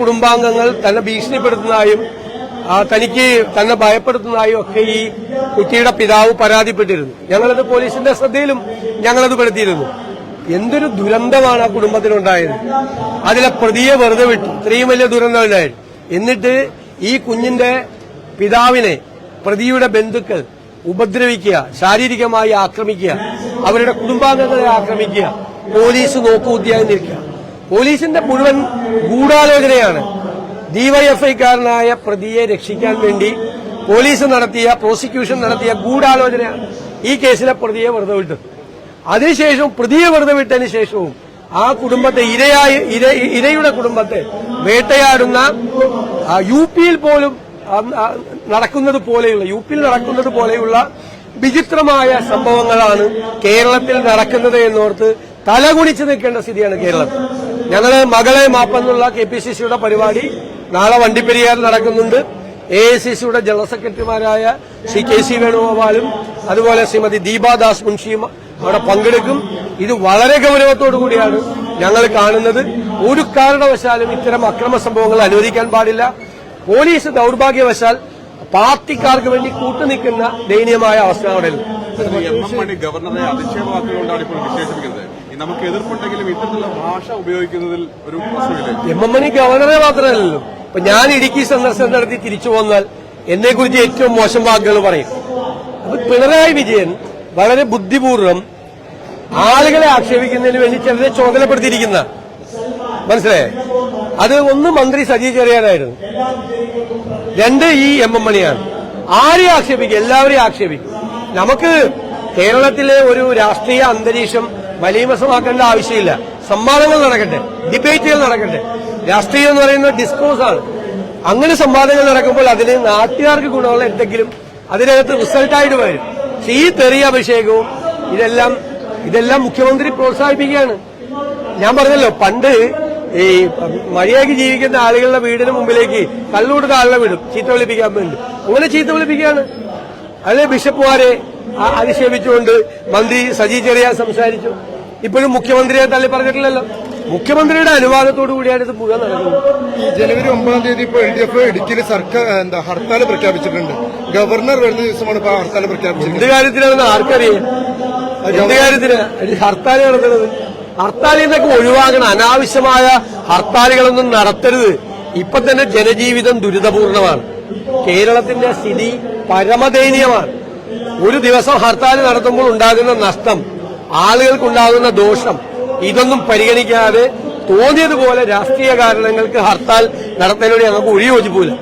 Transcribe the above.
കുടുംബാംഗങ്ങൾ തന്നെ ഭീഷണിപ്പെടുത്തുന്നതായും തനിക്ക് തന്നെ ഭയപ്പെടുത്തുന്നതായും ഒക്കെ ഈ കുട്ടിയുടെ പിതാവ് പരാതിപ്പെട്ടിരുന്നു. ഞങ്ങളത് പോലീസിന്റെ ശ്രദ്ധയിലും ഞങ്ങളത് പെടുത്തിയിരുന്നു. എന്തൊരു ദുരന്തമാണ് ആ കുടുംബത്തിനുണ്ടായത് അതിലെ പ്രതിയെ വെറുതെ വിട്ടു. ഇത്രയും വലിയ ദുരന്തമുണ്ടായിരുന്നു. എന്നിട്ട് ഈ കുഞ്ഞിന്റെ പിതാവിനെ പ്രതിയുടെ ബന്ധുക്കൾ ഉപദ്രവിക്കുക ശാരീരികമായി ആക്രമിക്കുക അവരുടെ കുടുംബാംഗങ്ങളെ ആക്രമിക്കുക പോലീസ് നോക്കുകുത്തിയായി നിൽക്കുക. പോലീസിന്റെ മുഴുവൻ ഗൂഢാലോചനയാണ്. ഡിവൈഎഫ്ഐക്കാരനായ പ്രതിയെ രക്ഷിക്കാൻ വേണ്ടി പോലീസ് നടത്തിയ പ്രോസിക്യൂഷൻ നടത്തിയ ഗൂഢാലോചനയാണ് ഈ കേസിലെ പ്രതിയെ വെറുതെ വിട്ടത് അതിനുശേഷവും പ്രതിയെ വെറുതെ വിട്ടതിന് ശേഷവും ആ കുടുംബത്തെ ഇരയായി ഇരയുടെ കുടുംബത്തെ വേട്ടയാടുന്ന യു പിയിൽ പോലും നടക്കുന്നത് പോലെയുള്ള യു പിയിൽ നടക്കുന്നത് പോലെയുള്ള വിചിത്രമായ സംഭവങ്ങളാണ് കേരളത്തിൽ നടക്കുന്നത് എന്നോർത്ത് തലകുണിച്ച് നിൽക്കേണ്ട സ്ഥിതിയാണ് കേരളത്തിൽ ഞങ്ങൾ മകളെ മാപ്പെന്നുള്ള കെ പി സി സിയുടെ പരിപാടി നാളെ വണ്ടിപ്പെരിയാർ നടക്കുന്നുണ്ട്. എ ഐ സി സിയുടെ ജനറൽ സെക്രട്ടറിമാരായ ശ്രീ കെ സി വേണുഗോപാലും അതുപോലെ ശ്രീമതി ദീപാദാസ് മുൻഷിയും അവിടെ പങ്കെടുക്കും. ഇത് വളരെ ഗൗരവത്തോടു കൂടിയാണ് ഞങ്ങൾ കാണുന്നത്. ഒരു കാരണവശാലും ഇത്തരം അക്രമ സംഭവങ്ങൾ അനുവദിക്കാൻ പാടില്ല. പോലീസ് ദൌർഭാഗ്യവശാൽ പാർട്ടിക്കാർക്ക് വേണ്ടി കൂട്ടുനിൽക്കുന്ന ദയനീയമായ അവസ്ഥ അവിടെ ഗവർണറെ അധിക്ഷേപവാക്കുകൊണ്ടാണ് ഇപ്പോൾ വിശേഷിപ്പിക്കുന്നത്. നമുക്ക് എതിർപ്പുണ്ടെങ്കിലും ഇത്തരത്തിലുള്ള ഭാഷ ഉപയോഗിക്കുന്നതിൽ ഒരു എം എം മണി ഗവർണറെ മാത്രമല്ലല്ലോ. ഇപ്പൊ ഞാൻ ഇടുക്കി സന്ദർശനം നടത്തി തിരിച്ചു പോന്നാൽ എന്നെ കുറിച്ച് ഏറ്റവും മോശം വാക്കുകൾ പറയും. അപ്പൊ പിണറായി വിജയൻ വളരെ ബുദ്ധിപൂർവം ആളുകളെ ആക്ഷേപിക്കുന്നതിന് വേണ്ടി ചിലരെ ചുമതലപ്പെടുത്തിയിരിക്കുന്ന മനസ്സിലായേ? അത് ഒന്ന് മന്ത്രി സജി ചെറിയാനായിരുന്നു. രണ്ട് ഈ എം എം മണിയാണ്. ആരെയും ആക്ഷേപിക്കും? എല്ലാവരെയും ആക്ഷേപിക്കും. നമുക്ക് കേരളത്തിലെ ഒരു രാഷ്ട്രീയ അന്തരീക്ഷം മലീമസമാക്കേണ്ട ആവശ്യമില്ല. സംവാദങ്ങൾ നടക്കട്ടെ ഡിബേറ്റുകൾ നടക്കട്ടെ. രാഷ്ട്രീയം എന്ന് പറയുന്നത് ഡിസ്കോസാണ് അങ്ങനെ സംവാദങ്ങൾ നടക്കുമ്പോൾ അതിന് നാട്ടുകാർക്ക് ഗുണമുള്ള എന്തെങ്കിലും അതിനകത്ത് റിസൾട്ടായിട്ട് വരും. ഈ തെറിയ അഭിഷേകവും ഇതെല്ലാം ഇതെല്ലാം മുഖ്യമന്ത്രി പ്രോത്സാഹിപ്പിക്കുകയാണ്. ഞാൻ പറഞ്ഞല്ലോ പണ്ട് ഈ മഴയാക്കി ജീവിക്കുന്ന ആളുകളുടെ വീടിന് മുമ്പിലേക്ക് കള്ളുകൊടുത്ത ആളുടെ വിടും ചീത്ത വിളിപ്പിക്കാൻ വേണ്ടി. അങ്ങനെ ചീത്ത വിളിപ്പിക്കുകയാണ്. അല്ലെ ബിഷപ്പുമാരെ അധിക്ഷേപിച്ചുകൊണ്ട് മന്ത്രി സജി ചെറിയ സംസാരിച്ചു. ഇപ്പോഴും മുഖ്യമന്ത്രിയെ തള്ളി പറഞ്ഞിട്ടില്ലല്ലോ. മുഖ്യമന്ത്രിയുടെ അനുവാദത്തോടു കൂടിയാണ് ഇത് മുഴുവൻ നടക്കുന്നത്. ഈ ജനുവരി ഒമ്പതാം തീയതി ഇപ്പോൾ എൽ ഡി എഫ് ഇടുക്കിയിൽ സർക്കാർ എന്താ ഹർത്താൽ പ്രഖ്യാപിച്ചിട്ടുണ്ട്. ഗവർണർ വരുന്ന ദിവസമാണ് ഇപ്പോൾ ഹർത്താൽ പ്രഖ്യാപിച്ചത് എന്ത് കാര്യത്തിലാണെന്ന് ആർക്കറിയാം? എന്ത് കാര്യത്തിന് ഹർത്താൽ നടത്തുന്നത്. ഹർത്താലിൽ നിന്നൊക്കെ ഒഴിവാക്കണം അനാവശ്യമായ ഹർത്താലുകളൊന്നും നടത്തരുത്. ഇപ്പൊ തന്നെ ജനജീവിതം ദുരിതപൂർണമാണ്. കേരളത്തിന്റെ സ്ഥിതി പരമദയനീയമാണ്. ഒരു ദിവസം ഹർത്താൽ നടത്തുമ്പോൾ ഉണ്ടാകുന്ന നഷ്ടം ആളുകൾക്കുണ്ടാകുന്ന ദോഷം ഇതൊന്നും പരിഗണിക്കാതെ തോന്നിയതുപോലെ രാഷ്ട്രീയ കാരണങ്ങൾക്ക് ഹർത്താൽ നടത്തുന്നതിനോട് നമുക്ക് ഒഴിയോജിപ്പില്ല